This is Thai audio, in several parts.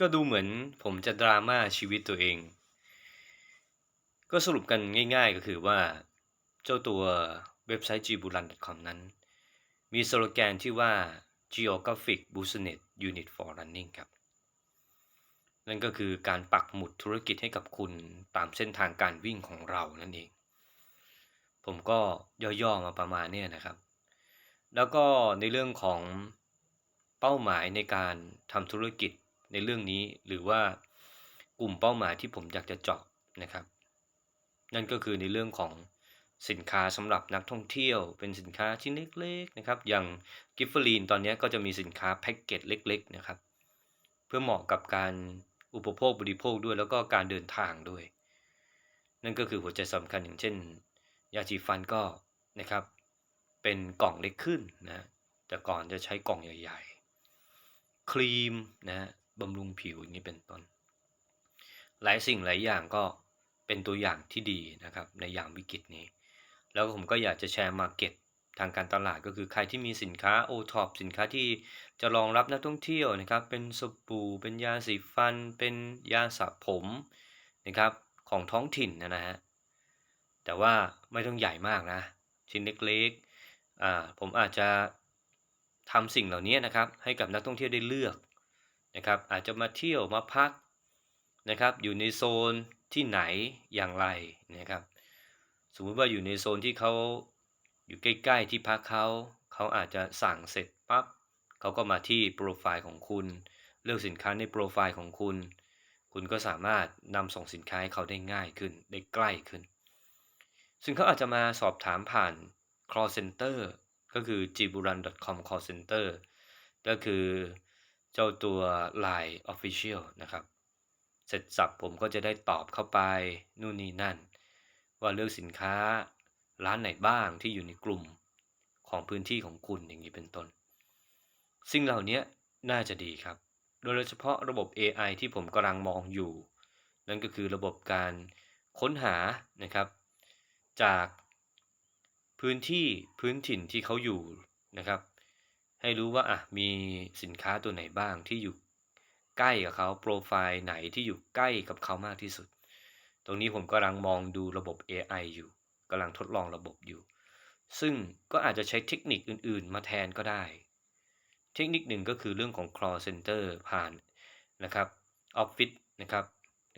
ก็ดูเหมือนผมจะดราม่าชีวิตตัวเอง ก็สรุปกันง่ายๆก็คือว่า เจ้าตัวเว็บไซต์ g b u r a n c o m นั้น มีสโลแกนที่ว่า Geographic Business Unit for Running ครับ นั่นก็คือการปักหมุดธุรกิจให้กับคุณตามเส้นทางการวิ่งของเรานั่นเอง ผมก็ย่อๆมาประมาณนี้นะครับ แล้วก็ในเรื่องของเป้าหมายในการทำธุรกิจ ในเรื่องนี้หรือว่ากลุ่มเป้าหมายที่ผมอยากจะเจาะนะครับ นั่นก็คือในเรื่องของสินค้าสำหรับนักท่องเที่ยวเป็นสินค้าชิ้นเล็กๆนะครับ อย่างกิฟเฟอรีนตอนนี้ก็จะมีสินค้าแพ็กเกจเล็ก ๆ นะครับ เพื่อเหมาะกับการอุปโภคบริโภคด้วยแล้วก็การเดินทางด้วย นั่นก็คือหัวใจสำคัญอย่างเช่น ยาสีฟันก็นะครับ เป็นกล่องเล็กขึ้นนะแต่ก่อนจะใช้กล่องใหญ่ ๆ ครีมนะ บำรุงผิวอย่างนี้เป็นต้น หลายสิ่งหลายอย่างก็เป็นตัวอย่างที่ดีนะครับในยามวิกฤตนี้ แล้วผมก็อยากจะแชร์มาร์เก็ตทางการตลาดก็คือใครที่มีสินค้าโอท็อปสินค้าที่จะรองรับนักท่องเที่ยวนะครับ เป็นสบู่เป็นยาสีฟัน เป็นยาสระผมนะครับของท้องถิ่นนะฮะแต่ว่าไม่ต้องใหญ่มากนะ ชิ้นเล็กๆอ่าผมอาจจะทำสิ่งเหล่านี้นะครับให้กับนักท่องเที่ยวได้เลือก นะครับอาจจะมาเที่ยวมาพักนะครับอยู่ในโซนที่ไหนอย่างไรนะครับ สมมุติว่าอยู่ในโซนที่เขาอยู่ใกล้ๆที่พักเขาเขาอาจจะสั่งเสร็จปั๊บเขาก็มาที่โปรไฟล์ของคุณ เลือกสินค้าในโปรไฟล์ของคุณ คุณก็สามารถนำส่งสินค้าให้เขาได้ง่ายขึ้นได้ใกล้ขึ้น ซึ่งเขาอาจจะมาสอบถามผ่าน call center ก็คือ jiburan.com call center ก็คือ จ้าตัว Line Official นะครับ เสร็จสับผมก็จะได้ตอบเข้าไปนู่นนี่นั่น ว่าเลือกสินค้าร้านไหนบ้างที่อยู่ในกลุ่มของพื้นที่ของคุณอย่างนี้เป็นต้น สิ่งเหล่านี้น่าจะดีครับ โดยเฉพาะระบบ AI ที่ผมกำลังมองอยู่ นั่นก็คือระบบการค้นหานะครับ จากพื้นที่พื้นถิ่นที่เขาอยู่นะครับ ให้รู้ว่าอะมีสินค้าตัวไหนบ้างที่อยู่ใกล้กับเขาโปรไฟล์ไหนที่อยู่ใกล้กับเขามากที่สุด ตรงนี้ผมกำลังมองดูระบบ AI อยู่กำลังทดลองระบบอยู่ ซึ่งก็อาจจะใช้เทคนิคอื่นๆ มาแทนก็ได้ เทคนิคหนึ่งก็คือเรื่องของ call center ผ่านนะครับ Office นะครับ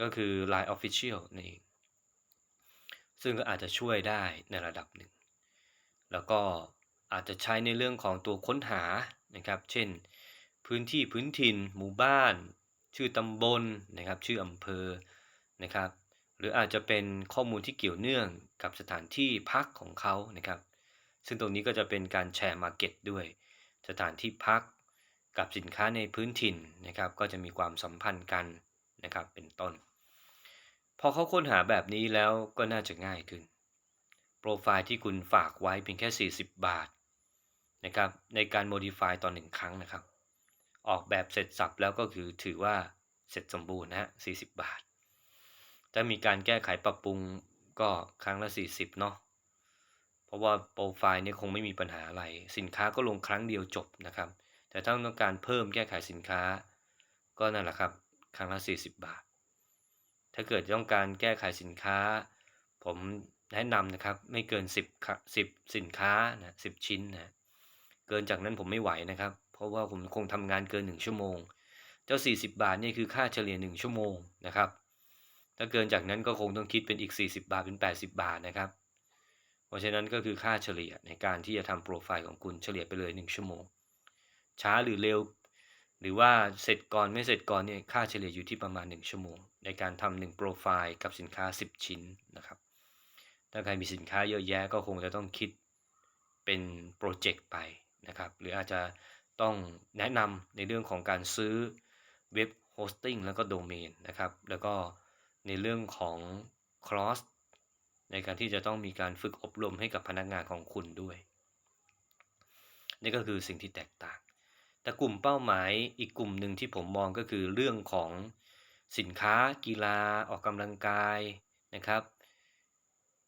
ก็คือ Line Official นั่นเองซึ่งก็อาจจะช่วยได้ในระดับหนึ่ง แล้วก็ อาจจะใช้ในเรื่องของตัวค้นหานะครับ เช่น พื้นที่พื้นถิ่น หมู่บ้าน ชื่อตำบลนะครับ ชื่ออำเภอนะครับ หรืออาจจะเป็นข้อมูลที่เกี่ยวเนื่องกับสถานที่พักของเขานะครับ ซึ่งตรงนี้ก็จะเป็นการแชร์มาร์เก็ตด้วย สถานที่พักกับสินค้าในพื้นถิ่นนะครับ ก็จะมีความสัมพันธ์กันนะครับ เป็นต้น พอเขาค้นหาแบบนี้แล้วก็น่าจะง่ายขึ้น โปรไฟล์ที่คุณฝากไว้เพียงแค่ 40 บาท นะครับในการ modify ต่อหนึ่งครั้งนะครับ ออกแบบเสร็จสับแล้วก็คือถือว่าเสร็จสมบูรณ์นะฮะ40 บาท ถ้ามีการแก้ไขปรับปรุงก็ครั้งละ 40 เนาะเพราะว่าโปรไฟล์เนี่ยคงไม่มีปัญหาอะไร สินค้าก็ลงครั้งเดียวจบนะครับ แต่ถ้าต้องการเพิ่มแก้ไขสินค้า ก็นั่นแหละครับครั้งละ 40 บาท ถ้าเกิดต้องการแก้ไขสินค้า ผมแนะนำนะครับไม่เกิน 10 10 สินค้านะ10 ชิ้นนะ เกินจากนั้นผมไม่ไหวนะครับ เพราะว่าผมคงทำงานเกิน 1 ชั่วโมง เจ้า 40 บาทนี่คือค่าเฉลี่ย 1 ชั่วโมงนะครับ ถ้าเกินจากนั้นก็คงต้องคิดเป็นอีก 40 บาทเป็น 80 บาทนะครับ เพราะฉะนั้นก็คือค่าเฉลี่ยในการที่จะทำโปรไฟล์ของคุณเฉลี่ยไปเลย 1 ชั่วโมง ช้าหรือเร็ว หรือว่าเสร็จก่อนไม่เสร็จก่อนเนี่ยค่าเฉลี่ยอยู่ที่ประมาณ 1 ชั่วโมง ในการทำหนึ่งโปรไฟล์กับสินค้า 10 ชิ้นนะครับ ถ้าใครมีสินค้าเยอะแยะก็คงจะต้องคิดเป็นโปรเจกต์ไป นะครับ หรืออาจจะต้องแนะนำในเรื่องของการซื้อเว็บโฮสติ้งแล้วก็โดเมนนะครับ แล้วก็ในเรื่องของคลอสในการที่จะต้องมีการฝึกอบรมให้กับพนักงานของคุณด้วย นี่ก็คือสิ่งที่แตกต่าง แต่กลุ่มเป้าหมายอีกกลุ่มหนึ่งที่ผมมองก็คือเรื่องของสินค้ากีฬาออกกำลังกายนะครับ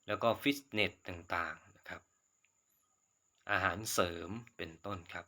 แล้วก็ฟิตเนสต่างๆ อาหารเสริมเป็นต้นครับ